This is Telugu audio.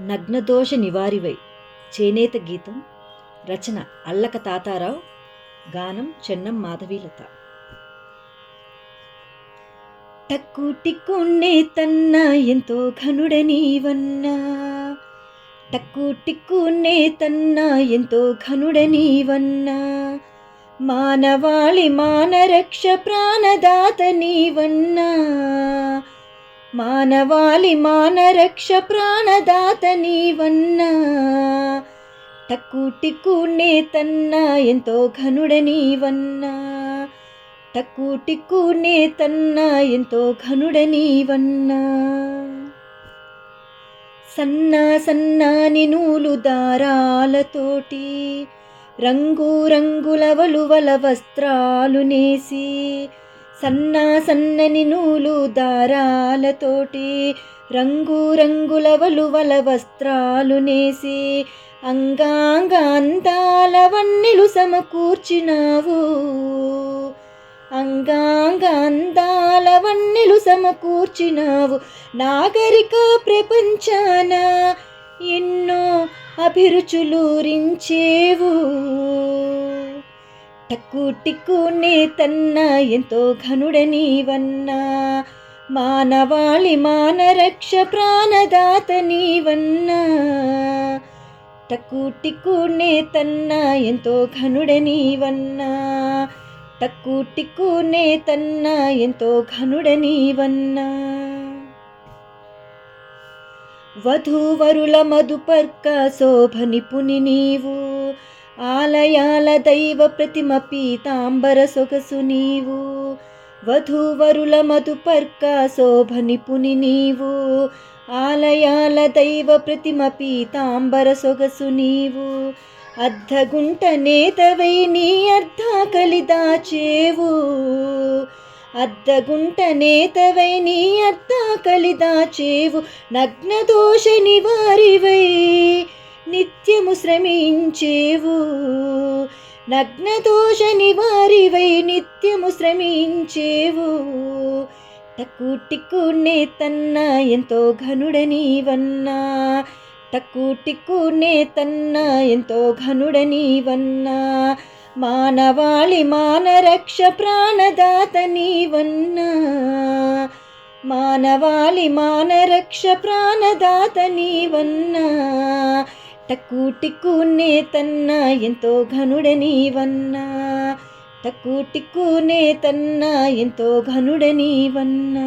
నగ్నదోష నివారివై. చేనేత గీతం రచన అల్లక తాతారావు గానం చెన్నం మాధవీలత. టక్కు టిక్కునే తన్న ఎంతో ఘనుడనీవన్నా. టక్కు టిక్కునే తన్న ఎంతో ఘనుడనీవన్నా. మానవాళి మానరక్ష ప్రాణదాత నీవన్నా. మానవాళి మానరక్ష ప్రాణదాత నీవన్నా. టక్కు టిక్కు నేతన్నా ఎంతో ఘనుడనీవన్నా టక్కు టిక్కు నేతన్నా ఎంతో ఘనుడనీవన్నా సన్నా సన్నాని నూలు దారాలతోటి రంగు రంగుల వలువల వస్త్రాలు నేసి సన్నా సన్నని నూలు దారాలతోటి రంగు రంగుల వలువల వస్త్రాలు నేసి అంగాంగ అందాల వన్నెలు సమకూర్చినావు. అంగాంగ అందాల వన్నెలు సమకూర్చినావు. నాగరిక ప్రపంచాన ఎన్నో అభిరుచులూరించేవు. టక్కు టిక్కు నే తన్న ఎంతో ఘనుడనీవన్నా మానవాళి మానరక్ష ప్రాణదాత నీవన్నా. టక్కు టిక్కు నే తన్న ఎంతో ఘనుడనీవన్నా టక్కు టిక్కు నే తన్న ఎంతో ఘనుడనీవన్నా వధూవరుల మధుపర్క శోభ శోభనిపుని నీవు. ఆలయాల దైవ ప్రతిమ పీతాంబర సొగసు నీవు. వధూవరుల మధుపర్క శోభ శోభనిపుని నీవు. ఆలయాల దైవ ప్రతిమ పీతాంబర సొగసు నీవు. అర్ధగుంట నేతవై నీ అర్ధాకలి దాచేవు. అర్ధగుంట నేతవై నీ అర్ధాకలి దాచేవు. నగ్న దోష నివారివై నిత్యము శ్రమించేవు. నగ్నదోష నివారివై నిత్యము శ్రమించేవు. టక్కు టిక్కునే తన్నా ఎంతో ఘనుడనీవన్నా. టక్కు టిక్కునే తన్నా ఎంతో ఘనుడనీవన్నా. మానవాళి మానరక్ష ప్రాణదాత నీవన్నా. మానవాళి మానరక్ష ప్రాణదాత నీవన్నా. టక్కు టిక్కునే తన్న ఎంతో ఘనుడనీవన్న టక్కు టిక్కునే ఎంతో ఘనుడనీవన్నా